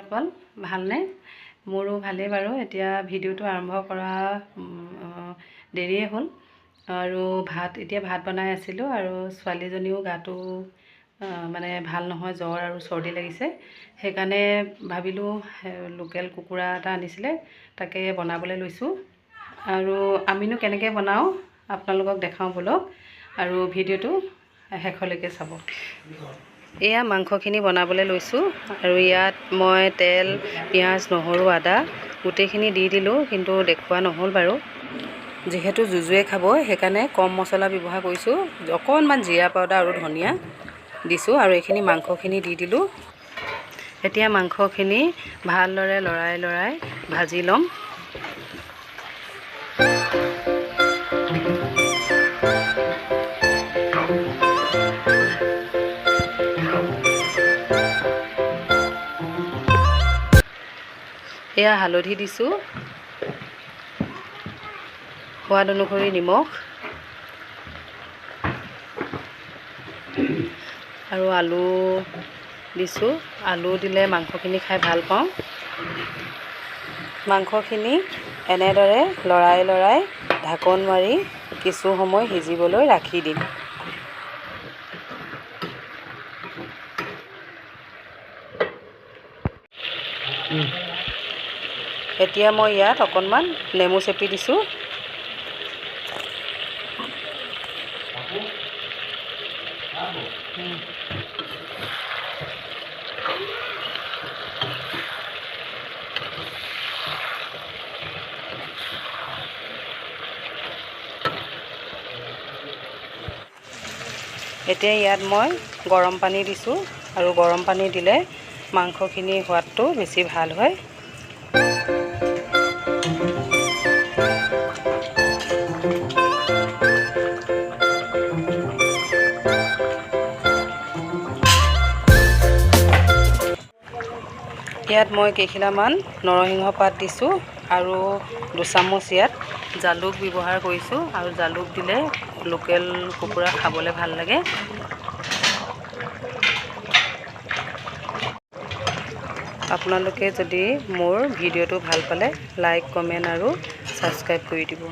অকল ভালনে? মোৰো ভালেই বাৰু। এতিয়া ভিডিঅ'টো আৰম্ভ কৰা দেৰিয়ে হ'ল। আৰু ভাত এতিয়া ভাত বনাই আছিলোঁ আৰু ছোৱালীজনীও গাটো মানে ভাল নহয় জ্বৰ আৰু চৰ্দি লাগিছে। সেইকাৰণে ভাবিলোঁ লোকেল কুকুৰা এটা আনিছিলে তাকে বনাবলৈ লৈছোঁ। আৰু আমিনো কেনেকৈ বনাওঁ আপোনালোকক দেখাওঁ ব'লক। আৰু ভিডিঅ'টো শেষলৈকে চাব। এয়া মাংসখিনি বনাবলৈ লৈছোঁ আৰু ইয়াত মই তেল পিঁয়াজ নহৰু আদা গোটেইখিনি দি দিলোঁ কিন্তু দেখুওৱা নহ'ল বাৰু। যিহেতু জুজুৱে খাব সেইকাৰণে কম মছলা ব্যৱহাৰ কৰিছোঁ। অকণমান জিৰা পাউদাৰ আৰু ধনিয়া দিছোঁ আৰু এইখিনি মাংসখিনি দি দিলোঁ। এতিয়া মাংসখিনি ভালদৰে লৰাই লৰাই ভাজি ল'ম। এয়া হালধি দিছোঁ। সোৱাদ অনুসৰি নিমখ। আৰু আলু দিছোঁ। আলু দিলে মাংসখিনি খাই ভাল পাওঁ। মাংসখিনি এনেদৰে লৰাই লৰাই ঢাকোন মাৰি কিছু সময় সিজিবলৈ ৰাখি দিম। এতিয়া মই ইয়াত অকণমান নেমু চেপি দিছোঁ। এতিয়া ইয়াত মই গৰম পানী দিছোঁ আৰু গৰম পানী দিলে মাংসখিনিৰ সোৱাদটো বেছি ভাল হয়। ইয়াত মই কেইখিলামান নৰসিংহ পাত দিছোঁ আৰু দুচামুচ ইয়াত জালুক ব্যৱহাৰ কৰিছোঁ আৰু জালুক দিলে লোকেল কুকুৰা খাবলৈ ভাল লাগে। আপোনালোকে যদি মোৰ ভিডিঅ'টো ভাল পালে লাইক কমেণ্ট আৰু ছাবস্ক্ৰাইব কৰি দিব।